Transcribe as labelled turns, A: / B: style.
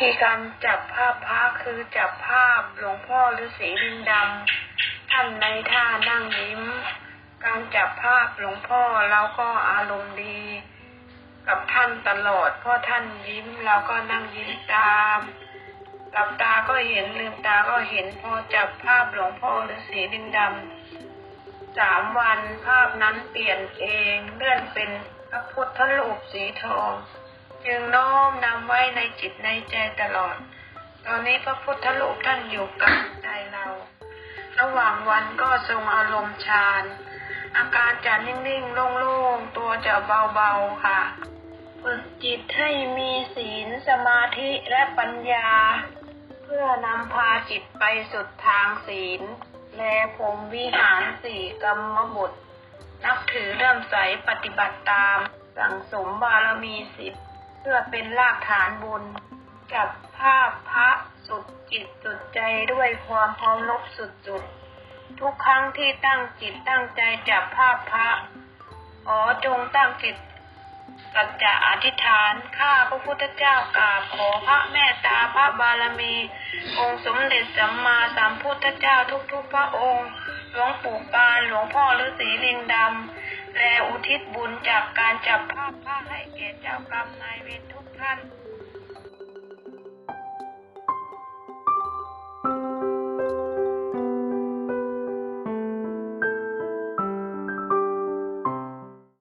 A: ธีการจับภาพพระคือจับภาพหลวงพ่อฤาษีลิงดำท่านในท่านั่งยิ้ม การจับภาพหลวงพ่อเราก็อารมณ์ดี กับท่านตลอดเพราะท่านยิ้มเราก็นั่งยิ้มตามหลับตาก็เห็นลืมตาก็เห็นพอจับภาพหลวงพ่อฤาษีลิงดำสามวันภาพนั้นเปลี่ยนเองเลื่อนเป็นพระพุทธรูปสีทอง จึงโน้มนำไว้ในจิตในใจตลอด ตอนนี้พระพุทธรูปท่านอยู่กับใจเรา ระหว่างวันก็ทรงอารมณ์ฌานอาการจะนิ่งๆ โล่งๆ ตัวจะเบาๆ ค่ะ ฝึกจิตให้มีศีลสมาธิและปัญญา เพื่อนำพาจิตไปสุดทางศีล และพรมวิหารสี่กรรมบุตร นับถือเริ่อมใสปฏิบัติตาม สั่งสมบารมีสิบ พื่อเป็นรากฐานบุญจับภาพพระสุดจิตสุดใจด้วยความเคารพสุดจุดทุกครั้งที่ตั้งจิตตั้งใจจับภาพพระขอจงตั้งจิตสัจจะอธิษฐานข้าพระพุทธเจ้ากราบขอพระแม่ตาพระบารมี องค์สมเด็จสัมมาสัมพุทธเจ้าทุกๆพระองค์ หลวงปู่ปานหลวงพ่อฤาษีลิงดำและอุทิศบุญจากการจับภาพพระ เจ้ากรรมนายเวรทุกท่าน